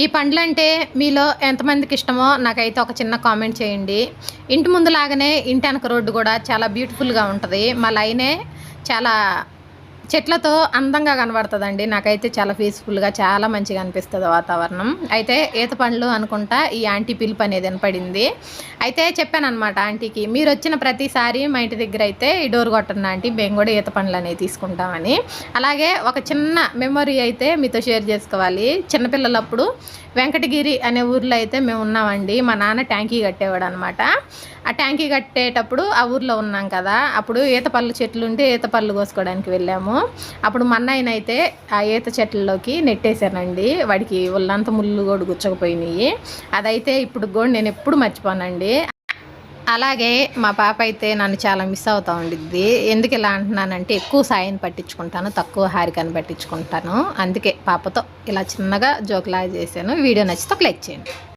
ఈ పండ్లు అంటే మీలో ఎంతమందికి ఇష్టమో నాకైతే ఒక చిన్న కామెంట్ చేయండి. ఇంటి ముందు లాగానే ఇంటి వెనక రోడ్డు కూడా చాలా బ్యూటిఫుల్గా ఉంటుంది. మా లైనే చాలా చెట్లతో అందంగా కనబడుతుందండి. నాకైతే చాలా పీస్ఫుల్గా చాలా మంచిగా అనిపిస్తుంది వాతావరణం. అయితే ఈత పండ్లు అనుకుంటా ఈ ఆంటీ పిలుపు అనేది వినపడింది. అయితే చెప్పాను అనమాట ఆంటీకి మీరు వచ్చిన ప్రతిసారి మా ఇంటి దగ్గర అయితే ఈ డోర్ కొట్టండి ఆంటీ మేము కూడా ఈత పండ్లు అనేవి తీసుకుంటామని. అలాగే ఒక చిన్న మెమొరీ అయితే మీతో షేర్ చేసుకోవాలి. చిన్నపిల్లలప్పుడు వెంకటగిరి అనే ఊర్లో అయితే మేము ఉన్నామండి. మా నాన్న ట్యాంకీ కట్టేవాడు అనమాట ఆ ట్యాంకీ కట్టేటప్పుడు ఆ ఊర్లో ఉన్నాం కదా అప్పుడు ఈత పళ్ళు చెట్లు ఉంటే ఈత పళ్ళు కోసుకోవడానికి వెళ్ళాము. అప్పుడు మా అన్నయ్యన అయితే ఆ ఈత చెట్లలోకి నెట్టేశానండి. వాడికి ఒళ్ళంత ముళ్ళు కూడా గుచ్చకపోయినాయి. అదైతే ఇప్పుడు కూడా నేను ఎప్పుడు మర్చిపోనండి. అలాగే మా పాప అయితే నన్ను చాలా మిస్ అవుతూ ఉండిద్ది. ఎందుకు ఇలా అంటున్నానంటే ఎక్కువ సాయిని పట్టించుకుంటాను తక్కువ హారికని పట్టించుకుంటాను. అందుకే పాపతో ఇలా చిన్నగా జోక్లా చేశాను. వీడియో నచ్చితే ఒక లైక్ చేయండి.